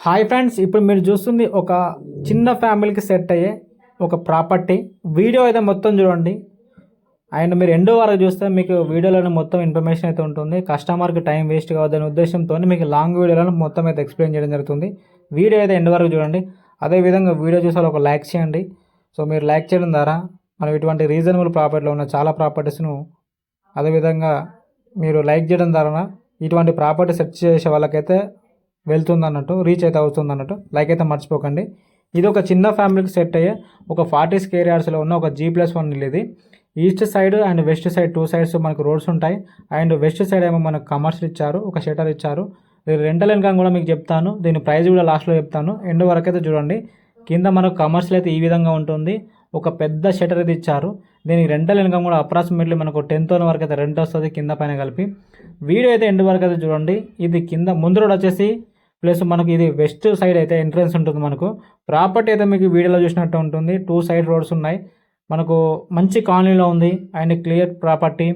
Hi friends ఇప్పుడు మీరు చూస్తుంది ఒక చిన్న ఫ్యామిలీకి సెట్ అయ్యే ఒక ప్రాపర్టీ. వీడియో అయితే మొత్తం చూడండి. అండ్ మీరు ఎండో వరకు చూస్తే మీకు వీడియోలోనే మొత్తం ఇన్ఫర్మేషన్ అయితే ఉంటుంది. కస్టమర్కి టైం వేస్ట్ కావద్దనే ఉద్దేశంతో మీకు లాంగ్ వీడియోలను మొత్తం అయితే ఎక్స్ప్లెయిన్ చేయడం జరుగుతుంది. వీడియో అయితే ఎండ్ వరకు చూడండి. అదేవిధంగా వీడియో చూసే వాళ్ళు ఒక లైక్ చేయండి. సో మీరు లైక్ చేయడం ద్వారా మనం ఇటువంటి రీజనబుల్ ప్రాపర్టీలో ఉన్న చాలా ప్రాపర్టీస్ను అదేవిధంగా మీరు లైక్ చేయడం ద్వారా ఇటువంటి ప్రాపర్టీ సెర్చ్ చేసే వాళ్ళకైతే వెళ్తుంది అన్నట్టు రీచ్ అయితే అవుతుంది అన్నట్టు లైక్ అయితే మర్చిపోకండి. ఇది ఒక చిన్న ఫ్యామిలీకి సెట్ అయ్యే ఒక ఫార్టీ స్కేర్ యార్డ్స్లో ఉన్న ఒక జీ ప్లస్ వన్ ఇల్లు ఇది. East side and west side two sides మనకు రోడ్స్ ఉంటాయి. అండ్ వెస్ట్ సైడ్ ఏమో మనకు కమర్షియల్ ఇచ్చారు ఒక షటర్ ఇచ్చారు. రెంటల్ ఇన్కమ్ కూడా మీకు చెప్తాను. దీని ప్రైస్ కూడా లాస్ట్లో చెప్తాను. ఎండ్ వరకు అయితే చూడండి. కింద మనకు కమర్షియల్ అయితే ఈ విధంగా ఉంటుంది. ఒక పెద్ద షటర్ అయితే ఇచ్చారు. దీనికి రెంటల్ ఇన్కమ్ కూడా అప్రాక్సిమేట్లీ మనకు టెన్ థౌసండ్ వరకు అయితే రెంట్ వస్తుంది కింద పైన కలిపి. వీడియో అయితే ఎండ్ వరకు అయితే చూడండి. ఇది కింద ముందు రోడ్ వచ్చేసి ప్లస్ మనకి ఇది వెస్ట్ సైడ్ అయితే ఎంట్రన్స్ ఉంటుంది మనకు. ప్రాపర్టీ అయితే మీకు వీడియోలో చూసినట్టు ఉంటుంది. టూ సైడ్ రోడ్స్ ఉన్నాయి. మనకు మంచి కాలనీలో ఉంది. అండ్ క్లియర్ ప్రాపర్టీ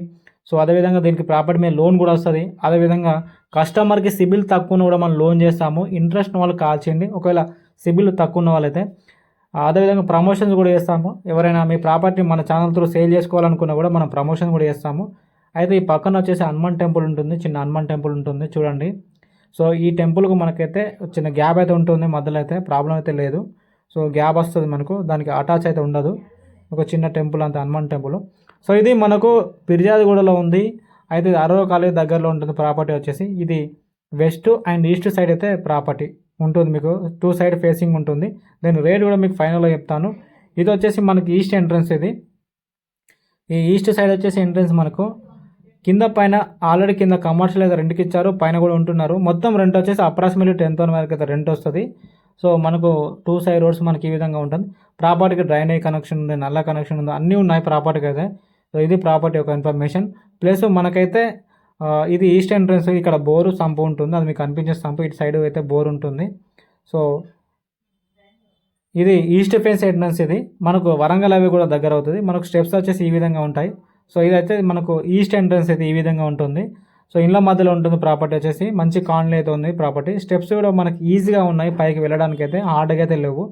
సో అదేవిధంగా దీనికి ప్రాపర్టీ మీద లోన్ కూడా వస్తుంది. అదేవిధంగా కస్టమర్కి సిబిల్ తక్కువ ఉన్న కూడా మనం లోన్ చేస్తాము. ఇంట్రెస్ట్ వాళ్ళు కాల్ చేయండి. ఒకవేళ సిబిల్ తక్కువ ఉన్న వాళ్ళైతే అదేవిధంగా ప్రమోషన్స్ కూడా చేస్తాము. ఎవరైనా మీ ప్రాపర్టీ మన ఛానల్ త్రూ సేల్ చేసుకోవాలనుకున్నా కూడా మనం ప్రమోషన్ కూడా చేస్తాము. అయితే ఈ పక్కన వచ్చేసి హనుమాన్ టెంపుల్ ఉంటుంది. చిన్న హనుమాన్ టెంపుల్ ఉంటుంది. చూడండి. సో ఈ టెంపుల్కు మనకైతే చిన్న గ్యాప్ అయితే ఉంటుంది మధ్యలో అయితే ప్రాబ్లం అయితే లేదు. సో గ్యాప్ వస్తుంది మనకు దానికి అటాచ్ అయితే ఉండదు. ఒక చిన్న టెంపుల్ అంత హనుమాన్ టెంపుల్. సో ఇది మనకు పిర్జాదిగూడలో ఉంది. అయితే ఇది అరవ కాలేజ్ దగ్గరలో ఉంటుంది ప్రాపర్టీ వచ్చేసి. ఇది వెస్ట్ అండ్ ఈస్ట్ సైడ్ అయితే ప్రాపర్టీ ఉంటుంది మీకు. టూ సైడ్ ఫేసింగ్ ఉంటుంది. దీని రేట్ కూడా మీకు ఫైనల్గా చెప్తాను. ఇది వచ్చేసి మనకి ఈస్ట్ ఎంట్రన్స్ ఇది. ఈ ఈస్ట్ సైడ్ వచ్చేసి ఎంట్రన్స్ మనకు కింద పైన ఆల్రెడీ కింద కమర్షియల్ అయితే రెంట్కి ఇచ్చారు పైన కూడా ఉంటున్నారు. మొత్తం రెంట్ వచ్చేసి అప్రాక్సిమేట్లీ టెన్ థౌసండ్ వరకు అయితే రెంట్ వస్తుంది. సో మనకు టూ సైడ్ రోడ్స్ మనకి ఈ విధంగా ఉంటుంది. ప్రాపర్టీకి డ్రైనేజ్ కనెక్షన్ ఉంది నల్ల కనెక్షన్ ఉంది అన్నీ ఉన్నాయి ప్రాపర్టీకి అయితే. సో ఇది ప్రాపర్టీ ఒక ఇన్ఫర్మేషన్ ప్లస్ మనకైతే ఇది ఈస్ట్ ఎంట్రన్స్ ఇక్కడ బోరు సంపు ఉంటుంది. అది మీకు కనిపించే సంపు. ఇటు సైడ్ అయితే బోర్ ఉంటుంది. సో ఇది ఈస్ట్ ఫేస్ ఎంట్రన్స్ ఇది. మనకు వరంగల్ అవి కూడా దగ్గర అవుతుంది. మనకు స్టెప్స్ వచ్చేసి ఈ విధంగా ఉంటాయి. సో ఇదైతే మనకు ఈస్ట్ ఎంట్రన్స్ అయితే ఈ విధంగా ఉంటుంది. సో ఇండ్ల మధ్యలో ఉంటుంది ప్రాపర్టీ వచ్చేసి మంచి కాలనీ అయితే ఉంది ప్రాపర్టీ స్టెప్స్ కూడా మనకి ఈజీగా ఉన్నాయి పైకి వెళ్ళడానికి అయితే హార్డ్గా అయితే లేవు.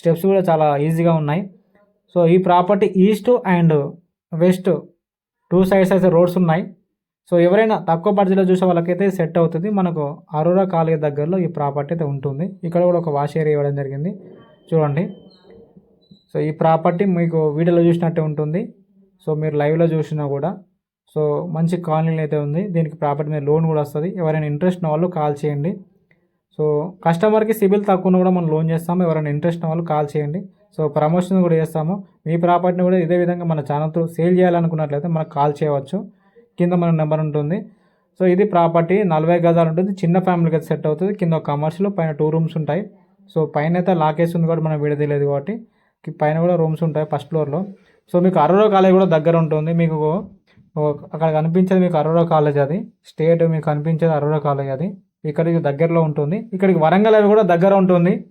స్టెప్స్ కూడా చాలా ఈజీగా ఉన్నాయి. సో ఈ property east and west two sides అయితే రోడ్స్ ఉన్నాయి. సో ఎవరైనా తక్కువ బడ్జెట్లో చూసే వాళ్ళకైతే సెట్ అవుతుంది. మనకు అరోరా కాలేజ్ దగ్గరలో ఈ ప్రాపర్టీ అయితే ఉంటుంది. ఇక్కడ కూడా ఒక వాష్ ఏరియా ఇవ్వడం జరిగింది. చూడండి. సో ఈ ప్రాపర్టీ మీకు వీడియోలో చూసినట్టే ఉంటుంది. సో మీరు లైవ్లో చూసినా కూడా సో మంచి కాలనీలు అయితే ఉంది. దీనికి ప్రాపర్టీ మీద లోన్ కూడా వస్తుంది. ఎవరైనా ఇంట్రెస్ట్ ఉన్న వాళ్ళు కాల్ చేయండి. సో కస్టమర్కి సిబిల్ తక్కువ ఉన్న కూడా మనం లోన్ చేస్తాము. ఎవరైనా ఇంట్రెస్ట్ ఉన్న వాళ్ళు కాల్ చేయండి. సో ప్రమోషన్ కూడా చేస్తాము. మీ ప్రాపర్టీని కూడా ఇదే విధంగా మన ఛానల్తో సేల్ చేయాలనుకున్నట్లయితే మనకు కాల్ చేయవచ్చు. కింద మన నెంబర్ ఉంటుంది. సో ఇది ప్రాపర్టీ నలభై గజాలు ఉంటుంది. చిన్న ఫ్యామిలీకి అయితే సెట్ అవుతుంది. కింద ఒక కమర్షియల్ పైన టూ రూమ్స్ ఉంటాయి. సో పైన అయితే లాకేస్ ఉంది కూడా మనం విడదీయలేదు కాబట్టి పైన కూడా రూమ్స్ ఉంటాయి ఫస్ట్ ఫ్లోర్లో సో మీకు అరోరా కాలేజ్ కూడా దగ్గర ఉంటుంది. మీకు ఓ- అక్కడ కనిపించేది మీకు అరోరా కాలేజ్ అది. స్టేట్ మీకు కనిపించేది అరోరా కాలేజ్ అది. ఇక్కడికి దగ్గరలో ఉంటుంది. ఇక్కడికి వరంగల్ అవి కూడా దగ్గర ఉంటుంది.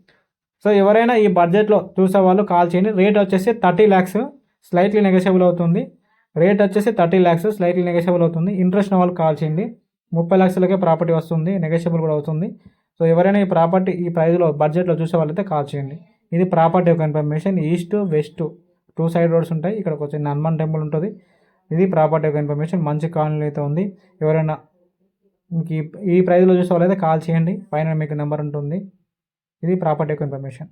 సో ఎవరైనా ఈ బడ్జెట్లో చూసే వాళ్ళు కాల్ చేయండి. రేట్ వచ్చేసి థర్టీ ల్యాక్స్ స్లైట్లీ నెగోషియబుల్ అవుతుంది. రేట్ వచ్చేసి థర్టీ ల్యాక్స్ స్లైట్లీ నెగోషియబుల్ అవుతుంది. ఇంట్రెస్ట్ ఉన్న వాళ్ళు కాల్ చేయండి. ముప్పై లక్షలకే ప్రాపర్టీ వస్తుంది. నెగోషియబుల్ కూడా అవుతుంది. సో ఎవరైనా ఈ ప్రాపర్టీ ఈ ప్రైజ్లో బడ్జెట్లో చూసే వాళ్ళైతే కాల్ చేయండి. ఇది ప్రాపర్టీ యొక్క information east west two side roads ఉంటాయి. ఇక్కడ ఒక చిన్న హనుమాన్ టెంపుల్ ఉంటుంది. ఇది ప్రాపర్టీ యొక్క ఇన్ఫర్మేషన్. మంచి కాలనీ అయితే ఉంది. ఎవరైనా మీకు ఈ ప్రైజ్లో చూసే వాళ్ళైతే కాల్ చేయండి. పైన మీకు నెంబర్ ఉంటుంది. ఇది ప్రాపర్టీ యొక్క ఇన్ఫర్మేషన్.